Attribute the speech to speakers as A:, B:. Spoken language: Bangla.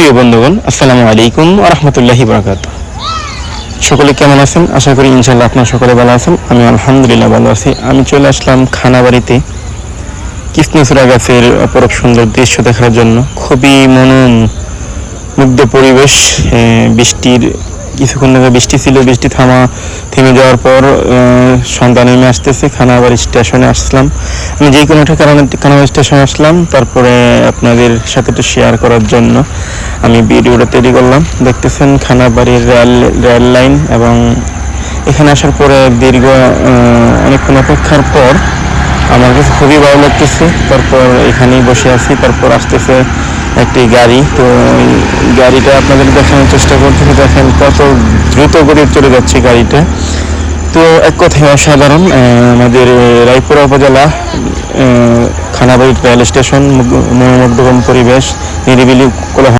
A: প্রিয় বন্ধুগণ, আসসালামু আলাইকুম রহমতুল্লাহি বরকাত সকলে কেমন আছেন? আশা করি ইনশাল্লাহ আপনার সকলে ভালো আছেন। আমি আলহামদুলিল্লাহ ভালো আছি। আমি চলে আসলাম খানাবাড়িতে। কৃষ্ণচূড়া গাছের অপরূপ সুন্দর দৃশ্য দেখার জন্য। খুবই মনোম মুগ্ধ পরিবেশ বৃষ্টির, কিছুক্ষণ আগে বৃষ্টি ছিল, বৃষ্টি থামা, থেমে যাওয়ার পর সন্ধ্যা নেমে আসতেছে, খানাবাড়ি স্টেশনে আসলাম। আমি যে কোনো একটা কারণে খানাবাড়ি স্টেশনে আসলাম। তারপরে আপনাদের সাথে একটু শেয়ার করার জন্য। আমি ভিডিওটা তৈরি করলাম। দেখতেছেন খানাবাড়ির রেল রেল লাইন এবং এখানে আসার পরে দীর্ঘ অনেকক্ষণ অপেক্ষার পর আমার কাছে খুবই ভালো লাগতেছে। তারপর এখানেই বসে আছি তারপর আসতেছে একটি গাড়ি। তো গাড়িটা আপনাদের দেখানোর চেষ্টা করতেছি দেখেন কত দ্রুত করে চলে যাচ্ছে গাড়িটা। তো এক কথায় অসাধারণ আমাদের রায়পুরা উপজেলা আহ, খানাবাড়ি রেল স্টেশন মনোমুগ্ধকর পরিবেশ নিরিবিলি কোলাহল।